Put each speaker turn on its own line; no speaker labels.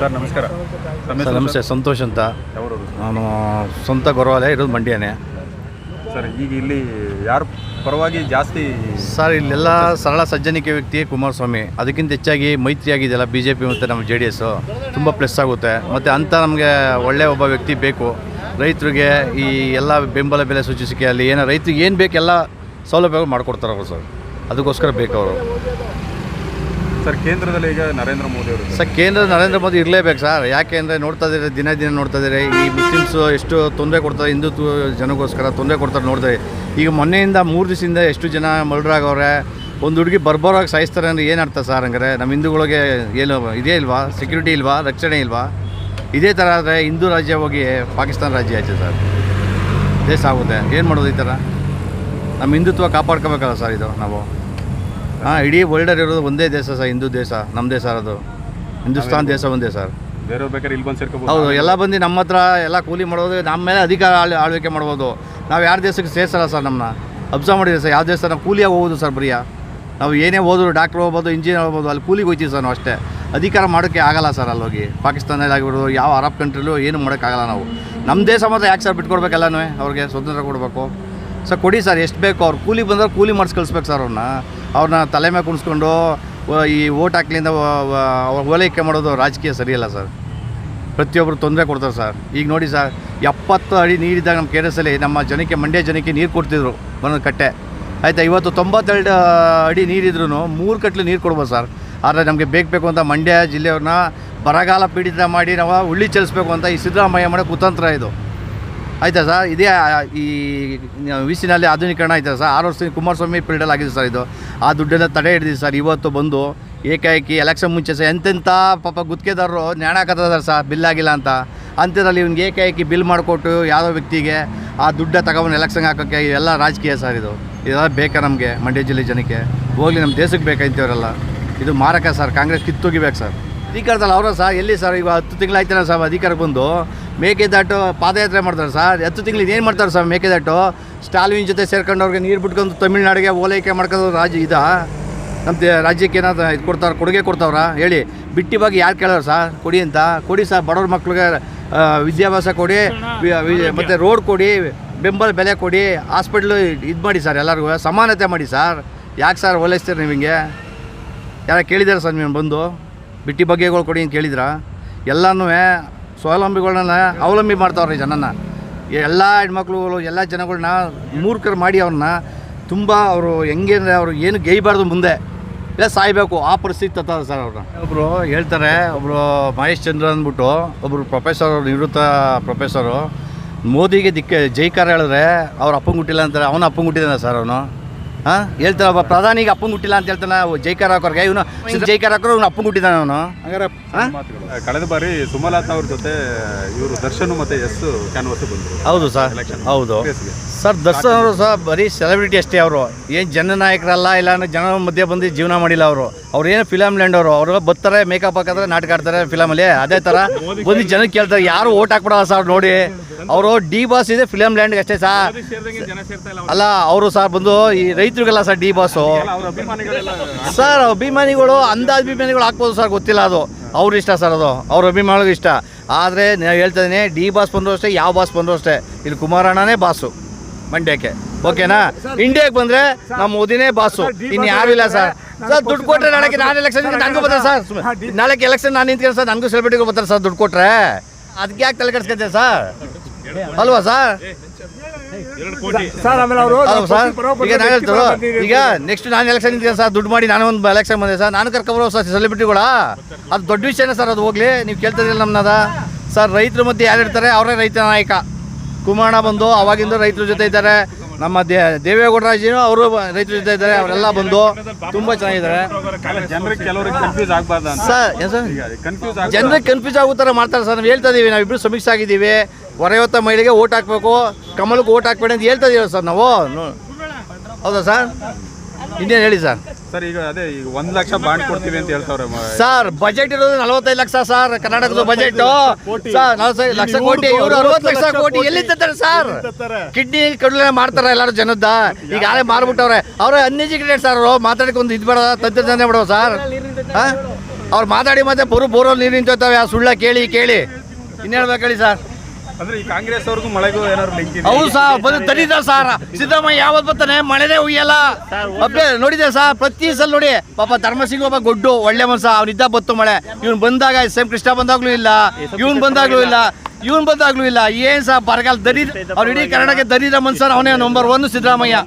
Sir ನಮಸ್ಕಾರ.
Sir ನಮಸ್ತೆ ಸಂತೋಷ್ ಅಂತ.
ಯಾವರು
ನಾನು ಸ್ವಂತ ಗೌರವಾಲಯ ಇರೋದು ಮಂಡ್ಯನೇ.
ಸರ್ ಈಗ ಇಲ್ಲಿ ಯಾರು ಪರವಾಗಿ ಜಾಸ್ತಿ
ಸರ್ ಇಲ್ಲೆಲ್ಲ ಸರಳ ಸಜ್ಜನಿಕೆ ವ್ಯಕ್ತಿ ಕುಮಾರಸ್ವಾಮಿ. ಅದಕ್ಕಿಂತ ಹೆಚ್ಚಾಗಿ ಮೈತ್ರಿ ಆಗಿದೆಯಲ್ಲ ಬಿ ಜೆ ಪಿ ಮತ್ತು ನಮ್ಮ ಜೆ ಡಿ ಎಸ್ಸು ತುಂಬ ಪ್ಲಸ್ ಆಗುತ್ತೆ. ಮತ್ತು ಅಂಥ ನಮಗೆ ಒಳ್ಳೆಯ ಒಬ್ಬ ವ್ಯಕ್ತಿ ಬೇಕು. ರೈತರಿಗೆ ಈ ಎಲ್ಲ ಬೆಂಬಲ ಬೆಲೆ ಸೂಚಿಸಿಕೆ ಅಲ್ಲಿ ಏನೋ ರೈತರಿಗೆ ಏನು ಬೇಕೆಲ್ಲ ಸೌಲಭ್ಯಗಳು ಮಾಡಿಕೊಡ್ತಾರೆ ಅವರು ಸರ್. ಅದಕ್ಕೋಸ್ಕರ ಬೇಕವರು ಅವರು.
ಸರ್, ಕೇಂದ್ರದಲ್ಲಿ ಈಗ ನರೇಂದ್ರ ಮೋದಿ ಅವರು
ಸರ್ ಕೇಂದ್ರ ನರೇಂದ್ರ ಮೋದಿ ಇರಲೇಬೇಕು ಸರ್. ಯಾಕೆ ಅಂದರೆ ನೋಡ್ತಾ ಇದ್ದಾರೆ, ದಿನ ದಿನ ನೋಡ್ತಾ ಇದ್ದಾರೆ. ಈ ಮುಸ್ಲಿಮ್ಸು ಎಷ್ಟು ತೊಂದರೆ ಕೊಡ್ತಾರೆ, ಹಿಂದುತ್ವ ಜನಗೋಸ್ಕರ ತೊಂದರೆ ಕೊಡ್ತಾರೆ ನೋಡಿದೆ ಈಗ ಮೊನ್ನೆಯಿಂದ ಮೂರು ದಿವಸದಿಂದ ಎಷ್ಟು ಜನ ಮರ್ಡ್ರಾಗವ್ರೆ ಒಂದು ಹುಡುಗಿ ಬರ್ಬರಾಗಿ ಸಾಯಿಸ್ತಾರೆ ಅಂದರೆ ಏನು ಅರ್ಥ ಸರ್ ಹಂಗಾರೆ? ನಮ್ಮ ಹಿಂದೂಗಳಿಗೆ ಏನು, ಇದೇ ಇಲ್ವಾ? ಸೆಕ್ಯೂರಿಟಿ ಇಲ್ವಾ? ರಕ್ಷಣೆ ಇಲ್ವಾ? ಇದೇ ಥರ ಆದರೆ ಹಿಂದೂ ರಾಜ್ಯ ಹೋಗಿ ಪಾಕಿಸ್ತಾನ ರಾಜ್ಯ ಆಯ್ತು ಸರ್. ದೇಶ ಆಗುತ್ತೆ. ಏನು ಮಾಡೋದು ಈ ಥರ ನಮ್ಮ ಹಿಂದುತ್ವ ಕಾಪಾಡ್ಕೋಬೇಕಲ್ಲ ಸರ್ ಇದು ನಾವು. ಹಾಂ ಇಡೀ ವರ್ಲ್ಡಲ್ಲಿ ಇರೋದು ಒಂದೇ ದೇಶ ಸರ್ ಹಿಂದೂ ದೇಶ ನಮ್ಮ ದೇಶ ಅದು ಹಿಂದೂಸ್ತಾನ್ ದೇಶ ಒಂದೇ ಸರ್.
ಬೇರೆ ಬೇಕಾದ್ರೆ ಇಲ್ಲಿ ಬಂದು ಸೇರ್ಕೋಬೋದು.
ಹೌದು ಎಲ್ಲ ಬಂದು ನಮ್ಮ ಹತ್ರ ಎಲ್ಲ ಕೂಲಿ ಮಾಡೋದು ನಮ್ಮ ಮೇಲೆ ಅಧಿಕಾರ ಆಳ್ ಆಳ್ವಿಕೆ ಮಾಡ್ಬೋದು. ನಾವು ಯಾರ ದೇಶಕ್ಕೆ ಸೇರ್ಸಲ್ಲ ಸರ್ ನಮ್ಮನ್ನ ಅಬ್ಸರ್ವ್ ಮಾಡಿದ್ದೀವಿ ಸರ್? ಯಾವ ದೇಶ ನಾವು ಕೂಲಿಯಾಗಿ ಹೋಗೋದು ಸರ್ ಬರೀ ನಾವು ಏನೇ ಹೋದ್ರು ಡಾಕ್ಟ್ರ್ ಹೋಗ್ಬೋದು ಇಂಜಿನಿಯರ್ ಹೋಗ್ಬೋದು ಅಲ್ಲಿ ಕೂಲಿಗೆ ಹೋಗ್ತೀವಿ ಸರ್ ನಾವು ಅಷ್ಟೇ. ಅಧಿಕಾರ ಮಾಡೋಕ್ಕೆ ಆಗಲ್ಲ ಸರ್ ಅಲ್ಲಿ ಹೋಗಿ ಪಾಕಿಸ್ತಾನದಲ್ಲಿ ಆಗಿಬಿಡೋದು ಯಾವ ಅರಬ್ ಕಂಟ್ರಿಲೂ ಏನು ಮಾಡೋಕ್ಕಾಗಲ್ಲ ನಾವು. ನಮ್ಮ ದೇಶ ಮಾತ್ರ ಯಾಕೆ ಸರ್ ಬಿಟ್ಕೊಡ್ಬೇಕಲ್ಲನೂ ಅವ್ರಿಗೆ ಸ್ವತಂತ್ರ ಕೊಡಬೇಕು. ಸರ್ ಕೊಡಿ ಸರ್ ಎಷ್ಟು ಬೇಕು? ಅವ್ರು ಕೂಲಿ ಬಂದರೆ ಕೂಲಿ ಮಾಡಿಸ್ಕಳ್ಸ್ಬೇಕು ಸರ್ ಅವ್ರನ್ನ ಅವ್ರನ್ನ ತಲೆ ಮೇಲೆ ಕುಣಿಸ್ಕೊಂಡು ಈ ಓಟ್ ಹಾಕ್ಲಿಂದ ಓಲೈಕೆ ಮಾಡೋದು ರಾಜಕೀಯ ಸರಿಯಲ್ಲ ಸರ್. ಪ್ರತಿಯೊಬ್ಬರು ತೊಂದರೆ ಕೊಡ್ತಾರೆ ಸರ್. ಈಗ ನೋಡಿ ಸರ್, ಎಪ್ಪತ್ತು ಅಡಿ ನೀರಿದ್ದಾಗ ನಮ್ಮ ಕೆ ನಮ್ಮ ಜನಕ್ಕೆ, ಮಂಡ್ಯ ಜನಕ್ಕೆ ನೀರು ಕೊಡ್ತಿದ್ರು ಒಂದೊಂದು ಕಟ್ಟೆ. ಆಯಿತಾ, ಇವತ್ತು ತೊಂಬತ್ತೆರಡು ಅಡಿ ನೀರಿದ್ರು ಮೂರು ಕಟ್ಲು ನೀರು ಕೊಡ್ಬೋದು ಸರ್. ಆದರೆ ನಮಗೆ ಬೇಕು ಬೇಕು ಅಂತ ಮಂಡ್ಯ ಜಿಲ್ಲೆಯವ್ರನ್ನ ಬರಗಾಲ ಪೀಡಿತ ಮಾಡಿ ನಾವು ಉಳ್ಳಿ ಚಲಿಸ್ಬೇಕು ಅಂತ ಈ ಸಿದ್ದರಾಮಯ್ಯ ಮಾಡೋ ಕುತಂತ್ರ ಇದು. ಆಯಿತಾ ಸರ್? ಇದೇ ಈ ವಿ ಸಿನಲ್ಲಿ ಆಧುನೀಕರಣ ಆಯ್ತಾ ಸರ್? ಆರು ವರ್ಷ ಕುಮಾರಸ್ವಾಮಿ ಪೀರಿಯಡಲ್ಲಿ ಆಗಿದೆ ಸರ್ ಇದು. ಆ ದುಡ್ಡನ್ನು ತಡೆ ಹಿಡಿದಿದೆ ಸರ್. ಇವತ್ತು ಬಂದು ಏಕಾಏಕಿ ಎಲೆಕ್ಷನ್ ಮುಂಚೆ ಸರ್ ಎಂತೆಂಥ ಪಾಪ ಗುತ್ತಿಗೆದಾರರು ನ್ಯಾಣ ಹಾಕತ್ತಿದ್ದಾರೆ ಸರ್, ಬಿಲ್ ಆಗಿಲ್ಲ ಅಂತ. ಅಂಥದ್ರಲ್ಲಿ ಇವ್ನಿಗೆ ಏಕಾಏಕಿ ಬಿಲ್ ಮಾಡಿಕೊಟ್ಟು ಯಾವುದೋ ವ್ಯಕ್ತಿಗೆ ಆ ದುಡ್ಡ ತಗೊಂಡು ಎಲೆಕ್ಷನ್ಗೆ ಹಾಕೋಕ್ಕೆ ಇವೆಲ್ಲ ರಾಜಕೀಯ ಸರ್ ಇದು. ಇದೆಲ್ಲ ಬೇಕಾ ನಮಗೆ ಮಂಡ್ಯ ಜಿಲ್ಲೆ ಜನಕ್ಕೆ? ಹೋಗ್ಲಿ ನಮ್ಮ ದೇಶಕ್ಕೆ ಬೇಕಾಯ್ತವರೆಲ್ಲ ಇದು ಮಾರಕ ಸರ್, ಕಾಂಗ್ರೆಸ್ ಕಿತ್ತೋಗಿಬೇಕು ಸರ್. ಅಧಿಕಾರದಲ್ಲಿ ಅವರ ಸರ್ ಎಲ್ಲಿ ಸರ್? ಈಗ ಹತ್ತು ತಿಂಗಳಾಯ್ತಾನೆ ಸರ್ ಅಧಿಕಾರಕ್ಕೆ ಬಂದು. ಮೇಕೆದಾಟು ಪಾದಯಾತ್ರೆ ಮಾಡ್ತಾರೆ ಸರ್. ಹತ್ತು ತಿಂಗಳು ಏನು ಮಾಡ್ತಾರೆ ಸರ್ ಮೇಕೆದಾಟು? ಸ್ಟಾಲಿನ್ ಜೊತೆ ಸೇರ್ಕೊಂಡು ಅವ್ರಿಗೆ ನೀರು ಬಿಟ್ಕೊಂಡು ತಮಿಳ್ನಾಡಿಗೆ ಓಲೈಕೆ ಮಾಡ್ಕೊಂಡು ರಾಜ್ಯ ಇದಾ? ನಮ್ಮ ರಾಜ್ಯಕ್ಕೆ ಏನಾದ್ರು ಇದು ಕೊಡ್ತಾರೆ ಕೊಡುಗೆ ಕೊಡ್ತಾವ್ರ? ಹೇಳಿ. ಬಿಟ್ಟಿ ಬಗ್ಗೆ ಯಾರು ಕೇಳೋರು ಸರ್? ಕೊಡಿ ಅಂತ. ಕೊಡಿ ಸರ್ ಬಡವ್ರ ಮಕ್ಳಿಗೆ ವಿದ್ಯಾಭ್ಯಾಸ ಕೊಡಿ ಮತ್ತು ರೋಡ್ ಕೊಡಿ ಬೆಂಬಲ ಬೆಲೆ ಕೊಡಿ ಹಾಸ್ಪಿಟ್ಲು ಇದು ಮಾಡಿ ಸರ್ ಎಲ್ಲರಿಗೂ. ಸಮಾನತೆ ಮಾಡಿ ಸರ್. ಯಾಕೆ ಸರ್ ಓಲೈಸ್ತೀರಿ ನಿಮಗೆ ಯಾರು ಕೇಳಿದಾರೆ ಸರ್ ನೀವು ಬಂದು. ಬಿಟ್ಟಿ ಬಗ್ಗೆಗಳು ಕೊಡಿ ಅಂತ ಕೇಳಿದ್ರ? ಎಲ್ಲನೂ ಸ್ವಾವಲಂಬಿಗಳನ್ನ ಅವಲಂಬಿ ಮಾಡ್ತಾವ್ರಿ ಜನನ. ಎಲ್ಲ ಹೆಣ್ಮಕ್ಳುಗಳು, ಎಲ್ಲ ಜನಗಳನ್ನ ಮೂರ್ಖರು ಮಾಡಿ ಅವ್ರನ್ನ ತುಂಬ ಅವರು ಹೆಂಗೆ ಅಂದರೆ ಅವರು ಏನು ಗೈಬಾರ್ದು ಮುಂದೆ. ಇಲ್ಲ ಸಾಯ್ಬೇಕು, ಆ ಪರಿಸ್ಥಿತಿ ತತ್ತದ ಸರ್ ಅವ್ರನ್ನ ಒಬ್ಬರು ಹೇಳ್ತಾರೆ ಒಬ್ಬರು ಮಹೇಶ್ ಚಂದ್ರ ಅಂದ್ಬಿಟ್ಟು ಒಬ್ಬರು ಪ್ರೊಫೆಸರ್ ನಿವೃತ್ತ ಪ್ರೊಫೆಸರು ಮೋದಿಗೆ ದಿಕ್ಕ ಜೈಕಾರ ಹೇಳಿದ್ರೆ ಅವ್ರ ಅಪ್ಪಂಗುಟ್ಟಿಲ್ಲ ಅಂತಾರೆ, ಅವನ ಅಪ್ಪಂಗುಟ್ಟಿದ್ದಾನೆ ಸರ್ ಅವನು. ಹಾಂ? ಹೇಳ್ತಾರಪ್ಪ ಪ್ರಧಾನಿಗೆ ಅಪ್ಪಂಗೆ ಹುಟ್ಟಿಲ್ಲ ಅಂತ ಹೇಳ್ತಾನೆ ಜೈಕಾರ ಹಾಕೋರ್ಗೆ ಇವನು ಜೈಕಾರ ಹಾಕೋರು ಅವ್ನು ಅಪ್ಪಂಗೆ ಹುಟ್ಟಿದಾನೆ ಅವನು.
ಹಂಗಾರೆ. ಕಳೆದ ಬಾರಿ ಸುಮಲತಾ ಅವ್ರ ಜೊತೆ ಇವರು ದರ್ಶನ್ ಮತ್ತೆ ಎಸ್ ಕ್ಯಾನ್ವಸ್ ಬಂದರು.
ಹೌದು ಸರ್. ಹೌದು. ಸರ್ ದರ್ಶನ್ ಅವರು ಸಹ ಬರೀ ಸೆಲೆಬ್ರಿಟಿ ಅಷ್ಟೇ ಅವರು. ಏನು ಜನನಾಯಕರಲ್ಲ ಇಲ್ಲ ಅಂದ್ರೆ ಜನ ಮಧ್ಯೆ ಬಂದು ಜೀವನ ಮಾಡಿಲ್ಲ ಅವರು. ಅವ್ರು ಏನು ಫಿಲಮ್ ಲ್ಯಾಂಡ್ ಅವರು ಅವರು ಬರ್ತಾರೆ ಮೇಕಪ್ ಹಾಕಿದ್ರೆ ನಾಟಕ ಆಡ್ತಾರೆ ಫಿಲಮಲ್ಲಿ ಅದೇ ಥರ ಬಂದು ಜನಕ್ಕೆ ಕೇಳ್ತಾರೆ ಯಾರು ಓಟ್ ಹಾಕ್ಬಿಡಲ್ಲ ಸರ್ ನೋಡಿ. ಅವರು ಡಿ ಬಾಸ್ ಇದೆ ಫಿಲಮ್ ಲ್ಯಾಂಡ್ ಅಷ್ಟೇ ಸರ್ ಅಲ್ಲ ಅವರು ಸರ್ ಬಂದು ಈ ರೈತರಿಗೆಲ್ಲ ಸರ್ ಡಿ ಬಾಸು. ಸರ್ ಅಭಿಮಾನಿಗಳು ಅಂದಾಜ್ ಅಭಿಮಾನಿಗಳು ಹಾಕ್ಬೋದು ಸರ್ ಗೊತ್ತಿಲ್ಲ ಅದು. ಅವ್ರ ಇಷ್ಟ ಸರ್ ಅದು. ಅವ್ರ ಅಭಿಮಾನಿಗಳು ಇಷ್ಟ. ಆದರೆ ನಾನು ಹೇಳ್ತಾ ಇದ್ದೀನಿ ಡಿ ಬಾಸ್ ಬಂದರೂ ಅಷ್ಟೇ ಯಾವ ಬಾಸ್ ಬಂದರೂ ಅಷ್ಟೇ. ಇಲ್ಲಿ ಕುಮಾರಣ್ಣನೇ ಬಾಸು ಮಂಡ್ಯಕ್ಕೆ. ಓಕೆನಾ? ಇಂಡಿಯಾಗೆ ಬಂದರೆ ನಮ್ಮ ಮೋದಿನೇ ಬಾಸು. ಇನ್ನು ಯಾರು ಇಲ್ಲ ಸರ್. ಸರ್ ದುಡ್ಡು ಕೊಟ್ಟರೆ ನಾಳೆ ನಾನು ಎಲೆಕ್ಷನ್ ನನಗೂ ಬರ್ತಾರೆ ಸರ್. ನಾಳೆ ನಾಳೆಗೆ ಎಲೆಕ್ಷನ್ ನಾನು ನಿಂತ್ಕೊಂಡು ಸರ್ ನನಗೂ ಸೆಲೆಬ್ರಿಟಿಗೂ ಬರ್ತಾರೆ ಸರ್ ದುಡ್ಡು ಕೊಟ್ಟರೆ ಅದಕ್ಕೆ ಯಾಕೆ ತಲೆ ಕೆಡ್ಸ್ಕೊತೀವಿ ಸರ್? ಅಲ್ವಾ ಸರ್
ಸರ್ ಆಮೇಲೆ ಅವರು
ಅಲ್ವಾ ಸರ್ ಈಗ ನಾನು ಹೇಳ್ತಾರೆ ಈಗ ನೆಕ್ಸ್ಟ್ ನಾನು ಎಲೆಕ್ಷನ್ ಇದ್ದೀನಿ ಸರ್ ದುಡ್ಡು ಮಾಡಿ ನಾನು ಒಂದು ಎಲೆಕ್ಷನ್ ಬಂದೆ ಸರ್ ನಾನು ಕರ್ಕೊಬರೋ ಸರ್ ಸೆಲೆಬ್ರಿಟಿಗಳ ಅದು ದೊಡ್ಡ ವಿಷಯನೇ ಸರ್ ಅದು ಹೋಗ್ಲಿ. ನೀವು ಕೇಳ್ತಿರಲಿಲ್ಲ ನಮ್ಮನ್ನದ ಸರ್ ರೈತರ ಮಧ್ಯೆ ಯಾರು ಇರ್ತಾರೆ ಅವರೇ ರೈತ ನಾಯಕ. ಕುಮಾರಣ್ಣ ಬಂದು ಅವಾಗಿಂದ ರೈತರ ಜೊತೆ ಇದ್ದಾರೆ. ನಮ್ಮ ದೇ ದೇವೇಗೌಡರಾಜಿನೂ ಅವರು ರೈತರು ಜೊತೆ ಇದ್ದಾರೆ ಅವರೆಲ್ಲ ಬಂದು ತುಂಬಾ ಚೆನ್ನಾಗಿದ್ದಾರೆ.
ಜನರಿಗೆ ಕೆಲವರಿಗೆ ಕನ್ಫ್ಯೂಸ್ ಆಗಬಾರ್ದು
ಸರ್ ಏನು ಸರ್?
ಕನ್ಫ್ಯೂಸ್ ಆಗ
ಜನರಿಗೆ ಕನ್ಫ್ಯೂಸ್ ಆಗೋ ಥರ ಮಾಡ್ತಾರೆ ಸರ್ ನಾವು ಹೇಳ್ತಾ ಇದೀವಿ ನಾವಿಬ್ರು ಸಮೀಕ್ಷೆ ಆಗಿದ್ದೀವಿ. ಹೊರೆಯೊತ್ತ ಮಹಿಳೆಗೆ ಓಟ್ ಹಾಕಬೇಕು ಕಮಲಕ್ಕೆ ಓಟ್ ಹಾಕ್ಬೇಡಿ ಅಂತ ಹೇಳ್ತಾ ಇದೀವಿ ಸರ್ ನಾವು. ಹೌದಾ ಸರ್? ಇನ್ನೇನು ಹೇಳಿ ಸರ್?
ಸರ್ ಈಗ ಅದೇ ಈಗ ಒಂದ್ ಲಕ್ಷ ಬಾಂಡ್ ಕೊಡ್ತೀವಿ ಅಂತ ಹೇಳ್ತಾವ್ರೆ
ಸರ್ ಬಜೆಟ್ ಇರೋದು ನಲವತ್ತೈದು ಲಕ್ಷ ಸರ್ ಕರ್ನಾಟಕದ ಬಜೆಟ್. ಸರ್ ನಲವತ್ತೈದು ಲಕ್ಷ ಕೋಟಿ ಇವರು ಅರವತ್ತು ಲಕ್ಷ ಕೋಟಿ ಎಲ್ಲಿ ಸರ್? ಕಿಡ್ನಿ ಕಡಲೆ ಮಾಡ್ತಾರೆ ಎಲ್ಲರೂ ಜನದ ಈಗ ಯಾರೇ ಮಾರ್ಬಿಟ್ಟವ್ರೆ. ಅವ್ರ ಅನ್ಎಜುಕೇಟೆಡ್ ಸರ್ ಅವರು ಮಾತಾಡಕ್ಕೆ ಒಂದು ಇದು ಬೇಡ ತಂತ್ರಜ್ಞಾನ ಬಿಡೋ ಸರ್. ಅವ್ರು ಮಾತಾಡಿ ಮತ್ತೆ ಬರು ಬೋರಲ್ಲಿ ನೀರು ನಿಂತೋಗ್ತವೆ ಆ ಸುಳ್ಳ ಕೇಳಿ ಕೇಳಿ. ಇನ್ನೇಳ್ಬೇಕು ಹೇಳಿ ಸರ್.
ಅಂದ್ರೆ ಈ ಕಾಂಗ್ರೆಸ್ ಅವ್ರಿಗೂ ಮಳೆಗೂ ಏನಾದ್ರು ಲಿಂಕ್ ಇದೆ
ಹೌದು ಸರ್ ಬಂದು ಸರ್. ಸಿದ್ದರಾಮಯ್ಯ ಯಾವತ್ತು ಬರ್ತಾನೆ? ಮಳೆನೇ ಉಯ್ಯಲ್ಲ ಅಬ್ಬೆ ನೋಡಿದೆ ಸರ್? ಪ್ರತಿ ಸಲ ನೋಡಿ ಪಾಪ ಧರ್ಮಸಿಂಗ್ ಒಬ್ಬ ಗೊಡ್ಡು ಒಳ್ಳೆ ಮನ್ಸ ಅವ್ನಿದ್ದ ಬತ್ತು ಮಳೆ. ಇವ್ನ್ ಬಂದಾಗ ಎಸ್ ಎಂ ಕೃಷ್ಣ ಬಂದಾಗ್ಲೂ ಇಲ್ಲ ಇವ್ನ್ ಬಂದಾಗ್ಲೂ ಇಲ್ಲ ಇವ್ನ್ ಬಂದಾಗ್ಲೂ ಇಲ್ಲ. ಏನ್ ಸಾ ಬರಗಾಲ ದರಿದ್ರ ಅವ್ರು ಇಡೀ ಕರ್ನಾಟಕ ದರಿದ್ರ ಮನ್ಸ ಅವನೇ ನಂಬರ್ ಒನ್ ಸಿದ್ದರಾಮಯ್ಯ.